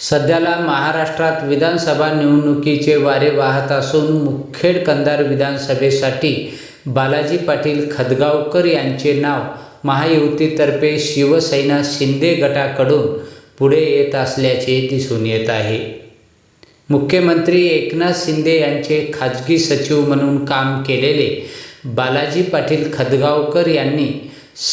सध्याला महाराष्ट्रात विधानसभा निवडणुकीचे वारे वाहत असून मुखेड कंधार विधानसभेसाठी बालाजी पाटील खदगावकर यांचे नाव महायुतीतर्फे शिवसेना शिंदे गटाकडून पुढे येत असल्याचे दिसून येत आहे. मुख्यमंत्री एकनाथ शिंदे यांचे खाजगी सचिव म्हणून काम केलेले बालाजी पाटील खदगावकर यांनी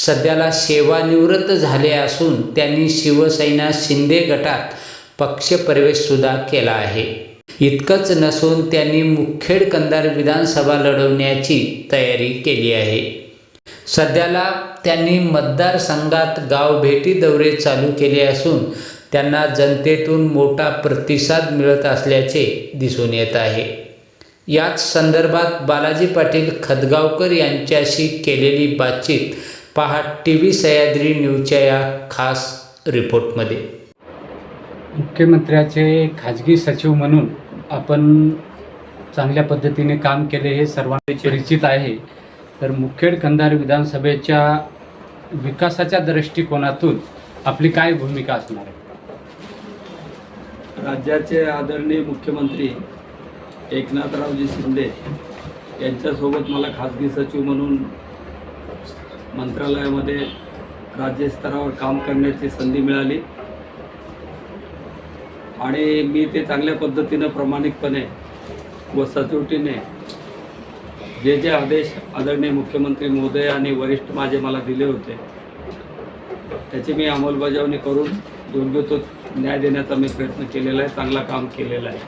सध्याला सेवानिवृत्त झाले असून त्यांनी शिवसेना शिंदे गटात पक्षप्रवेशसुद्धा केला आहे. इतकंच नसून त्यांनी मुखेड कंदार विधानसभा लढवण्याची तयारी केली आहे. सध्याला त्यांनी मतदारसंघात गावभेटी दौरे चालू केले असून त्यांना जनतेतून मोठा प्रतिसाद मिळत असल्याचे दिसून येत आहे. याच संदर्भात बालाजी पाटील खदगावकर यांच्याशी केलेली बातचीत पहा टी व्ही सह्याद्री न्यूजच्या या खास रिपोर्टमध्ये. मुख्यमंत्र्याचे खाजगी सचिव म्हणून आपण चांगल्या पद्धतीने काम केले हे सर्वांना परिचित आहे. तर मुखेड कंधार विधानसभेच्या विकासाच्या दृष्टिकोनातून आपली काय भूमिका असणार आहे? राज्याचे आदरणीय मुख्यमंत्री एकनाथरावजी शिंदे यांच्यासोबत मला खाजगी सचिव म्हणून मंत्रालयामध्ये राज्यस्तरावर काम करण्याची संधी मिळाली. आणि मी ते चांगल्या पद्धतीनं प्रामाणिकपणे व सचोटीने जे जे आदेश आदरणीय मुख्यमंत्री महोदय आणि वरिष्ठ माझे मला दिले होते त्याची मी अंमलबजावणी करून योग्य तो न्याय देण्याचा मी प्रयत्न केलेला आहे चांगला काम केलेलं आहे.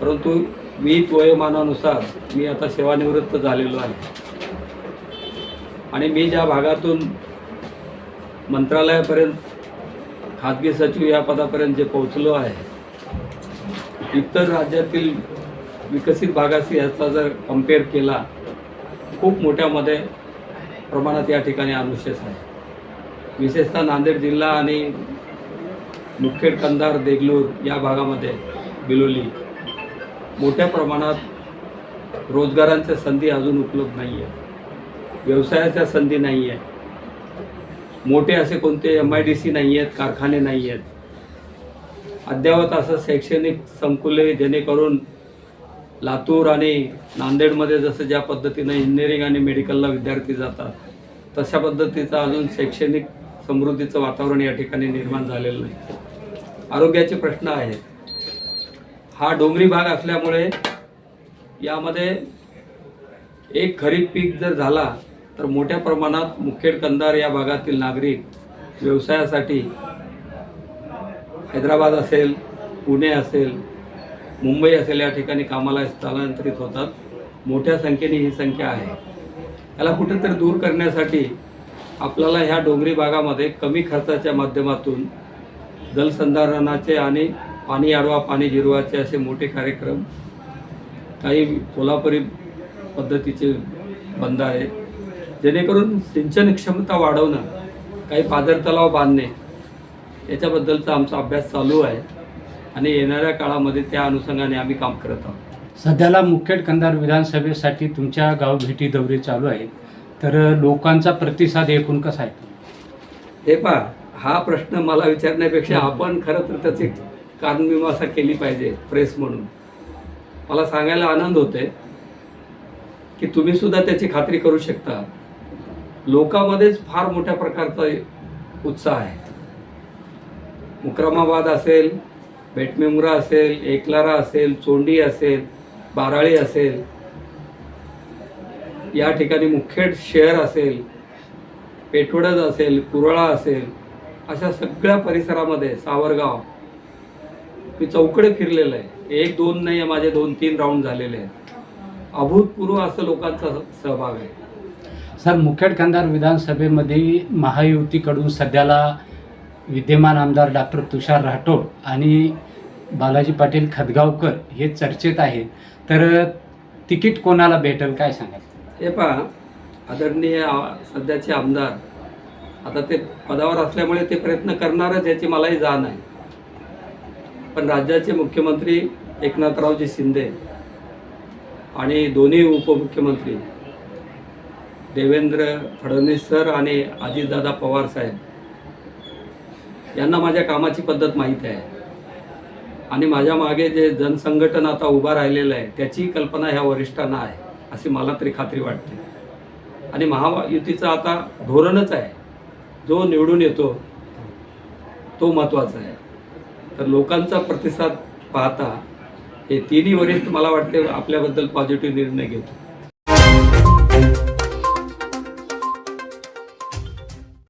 परंतु मी वयोमानानुसार मी आता सेवानिवृत्त झालेलो आहे. आणि मी ज्या भागातून मंत्रालयापर्यंत खाजगी सचिव या पदापर्यंत जे पोहोचलो आहे इतर राज्यातील विकसित भागाशी याचा जर कंपेअर केला खूप मोठ्यामध्ये प्रमाणात या ठिकाणी अनुशेष आहे. विशेषतः नांदेड जिल्हा आणि मुखेड कंधार देगलूर या भागामध्ये बिलोली मोठ्या प्रमाणात रोजगारांच्या संधी अजून उपलब्ध नाही आहे व्यवसायाच्या संधी नाही आहे मोठे असे कोणते एम आय डी सी नाही आहेत कारखाने नाही आहेत अद्ययावत असं शैक्षणिक संकुले जेणेकरून लातूर आणि नांदेडमध्ये जसं ज्या पद्धतीनं इंजिनिअरिंग आणि मेडिकलला विद्यार्थी जातात तशा पद्धतीचं अजून शैक्षणिक समृद्धीचं वातावरण या ठिकाणी निर्माण झालेलं नाही. आरोग्याचे प्रश्न आहेत. हा डोंगरी भाग असल्यामुळे यामध्ये एक खरीप पीक जर झाला तर मोठ्या प्रमाणात मुखेड कंधार या भागातील नागरिक व्यवसायासाठी हैदराबाद असेल पुणे असेल मुंबई असेल या ठिकाणी कामाला स्थलांतरित होतात. मोठ्या संख्येने ही संख्या आहे. याला कुठेतरी दूर करण्यासाठी आपल्याला ह्या डोंगरी भागामध्ये कमी खर्चाच्या माध्यमातून जलसंधारणाचे आणि पाणी आडवा पाणी जिरवाचे असे मोठे कार्यक्रम काही कोल्हापुरी पद्धतीचे बंद आहेत. जेणेकरून सिंचन क्षमता वाढवणं काही पाझर तलाव बांधणे याच्याबद्दलचा आमचा अभ्यास चालू आहे. आणि येणाऱ्या काळामध्ये त्या अनुषंगाने आम्ही काम करत आहोत. सध्याला मुखेड कंधार विधानसभेसाठी तुमच्या गावभेटी दौरे चालू आहेत. तर लोकांचा प्रतिसाद एकूण कसा आहे? हे पहा हा प्रश्न मला विचारण्यापेक्षा आपण खरं तर त्याची कारणमीमांसा केली पाहिजे प्रेस म्हणून. मला सांगायला आनंद होते की तुम्ही सुद्धा त्याची खात्री करू शकता. लोकांमध्येच फार मोठ्या प्रकारचा उत्साह आहे. मुक्रमाबाद असेल बेटमेमुरा असेल एकलारा असेल चोंडी असेल बाराळी असेल या ठिकाणी मुखेड शहर असेल पेठोडज असेल कुरळा असेल अशा सगळ्या परिसरामध्ये सावरगाव मी चौकडे फिरलेलं आहे. एक दोन नाही माझे दोन तीन राऊंड झालेले आहेत. अभूतपूर्व असं लोकांचा सहभाग आहे. सर मुखेड कंधार विधानसभेमध्ये महायुतीकडून सध्याला विद्यमान आमदार डॉक्टर तुषार राठोड आणि बालाजी पाटील खदगावकर हे चर्चेत आहेत. तर तिकीट कोणाला भेटेल काय सांगाल? हे पहा आदरणीय सध्याचे आमदार आता ते पदावर असल्यामुळे ते प्रयत्न करणारच याची मलाही जाण आहे. पण राज्याचे मुख्यमंत्री एकनाथरावजी शिंदे आणि दोन्ही उपमुख्यमंत्री देवेंद्र फडणवीस सर आणि अजितदादा पवार साहेब. यांना माझ्या कामाची पद्धत माहीत आहे. आणि माझ्या मागे जे जनसंघटन आता उभा राहिलेलं आहे त्याची कल्पना ह्या वरिष्ठांना आहे अशी मला तरी खात्री वाटते. आणि महायुतीचं आता धोरणच आहे. जो निवडून येतो तो महत्त्वाचा आहे. तर लोकांचा प्रतिसाद पाहता हे तिन्ही वरिष्ठ मला वाटते आपल्याबद्दल पॉझिटिव्ह निर्णय घेतो